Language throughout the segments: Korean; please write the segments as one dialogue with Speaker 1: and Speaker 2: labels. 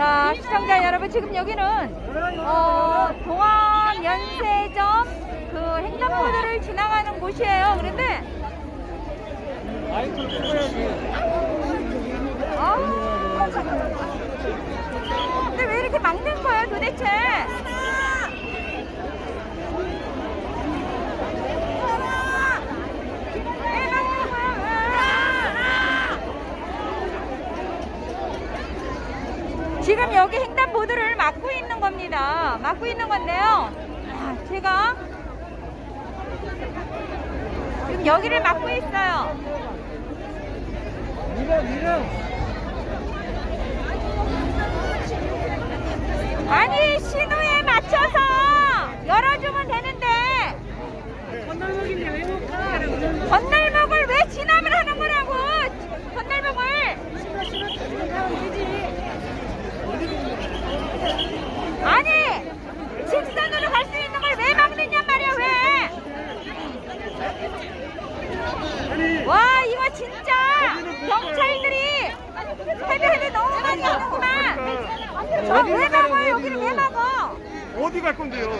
Speaker 1: 자, 시청자 여러분, 지금 여기는 어, 동안 연세점 그 횡단보도를 지나가는 곳이에요. 그런데 아, 근데 왜 이렇게 막는 거야, 도대체? 왜 막는 거야? 지금 여기 횡단보도를 막고 있는 겁니다. 막고 있는 건데요. 아, 제가 지금 여기를 막고 있어요.
Speaker 2: 밀어 밀어
Speaker 1: 아니 신호에 맞춰서 열어주면 되는데
Speaker 2: 건널목인데 왜못 가?
Speaker 1: 건널목을 왜 진압을 하는 거라고 건널목을
Speaker 2: 싫어 싫어 지금 가면 되지
Speaker 1: 아니 직선으로 갈 수 있는 걸 왜 막느냐 말이야 왜? 와 이거 진짜 경찰들이 해배해배 너무 많이 하는구만 저왜 막아요 여기를 왜 막어
Speaker 3: 어디 갈 건데요?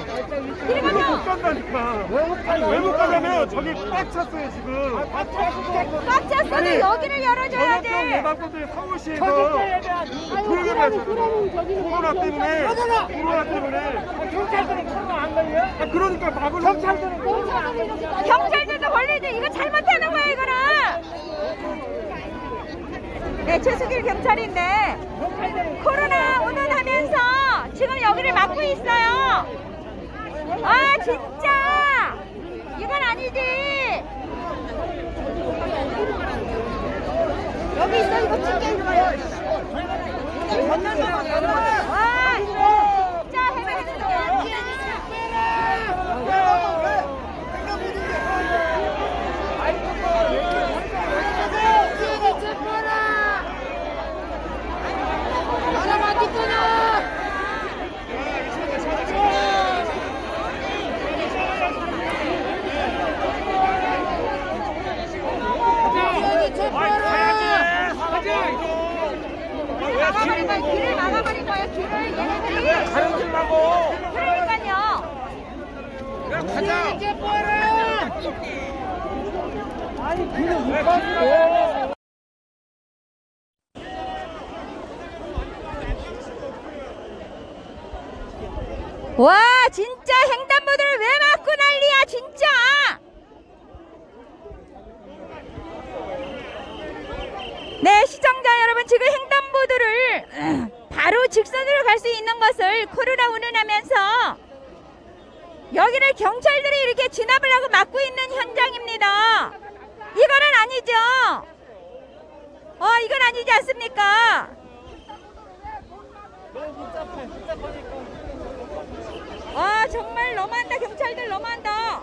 Speaker 1: 이리가요
Speaker 3: 못 간다니까. 아니 왜 못 가냐면 저기 꽉 찼어요 지금.
Speaker 1: 꽉 찼어도 여기를 열어줘야 돼
Speaker 3: 예방법에 서울시에서 그러게 말잖아. 코로나 때문에 코로나 때문에.
Speaker 2: 경찰들이 코로나 안 걸려?
Speaker 3: 아, 그러니까 막을
Speaker 2: 경찰들은
Speaker 1: 경찰들도 걸리지 이거 잘못하는 거야 이거는. 네 최수길 경찰인데 코로나 운운하면서 지금 여기를 막고 있어요. 아 진짜. 이건 아니지. 여기 있어 이거 찍게 와 진짜 해맑은 막아버린 거야 길을 막아버린 거야 길을 얘네들이
Speaker 3: 가려주려고.
Speaker 1: 그러니까요 와 진짜 횡단보도를 왜 막고 난리야 진짜! 네 시청자 여러분 지금 횡단보도를 음, 바로 직선으로 갈 수 있는 것을 코로나 운운하면서 여기를 경찰들이 이렇게 진압을 하고 막고 있는 현장입니다. 이거는 아니죠? 어 이건 아니지 않습니까? 와 정말 너무한다. 경찰들 너무한다